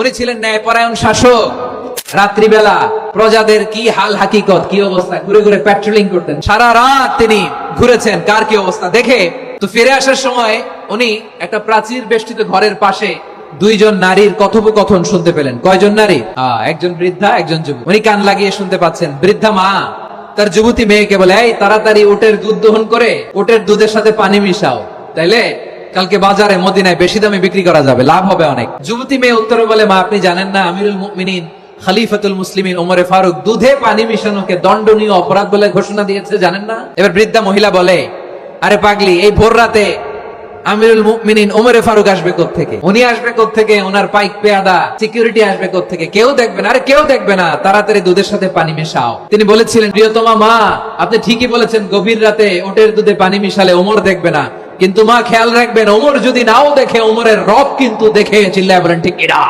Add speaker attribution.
Speaker 1: উনি ছিলেন ন্যায়পরায়ণ শাসক। রাত্রিবেলা প্রজাদের কি হাল হাকিকত, কি অবস্থা? ঘুরে ঘুরে প্যাট্রোলিং করতেন। সারা রাত তিনি ঘুরেছেন, কার কি অবস্থা? দেখে তো ফিরে আসার সময় উনি একটা প্রাচীর বেষ্টিত ঘরের পাশে দুইজন নারীর কথোপকথন শুনতে পেলেন। কয়জন নারী? একজন বৃদ্ধা, একজন যুবক। উনি কান লাগিয়ে শুনতে পাচ্ছেন, বৃদ্ধা মা, তার যুবতী মেয়েকে বলে, এই, তাড়াতাড়ি ওটের দুধ দহন করে উটের দুধের সাথে পানি মিশাও। তাইলে কালকে বাজারে মদিনায় বেশি দামে বিক্রি করা যাবে, লাভ হবে অনেক। যুবতী মেয়ে উত্তরে বলে, মা, আপনি জানেন না, আমিরুল মুমিনিন, খালিফাতুল মুসলিমিন, ওমরে ফারুক দুধে পানি মিশানোকে দণ্ডনীয় অপরাধ বলে ঘোষণা দিয়েছে, জানেন না? এবার বৃদ্ধা মহিলা বলে, আরে পাগলি, এই ভোর রাতে আমিরুল মুমিনিন, ওমরে ফারুক আসবে থেকে উনি আসবে থেকে ওনার পাইক পেয়াদা, সিকিউরিটি আসবে থেকে কেউ দেখবে না, আরে কেউ দেখবে না, তাড়াতাড়ি দুধের সাথে পানি মেশাও। তিনি বলেছিলেন, প্রিয়তমা মা, আপনি ঠিকই বলেছেন, গভীর রাতে ওটের দুধে পানি মিশালে ওমর দেখবে না। কিন্তু মা খেয়াল রাখবেন, ওমর যদি নাও দেখে, ওমরের রব কিন্তু দেখে চিল্লায় ঠিক কিনা?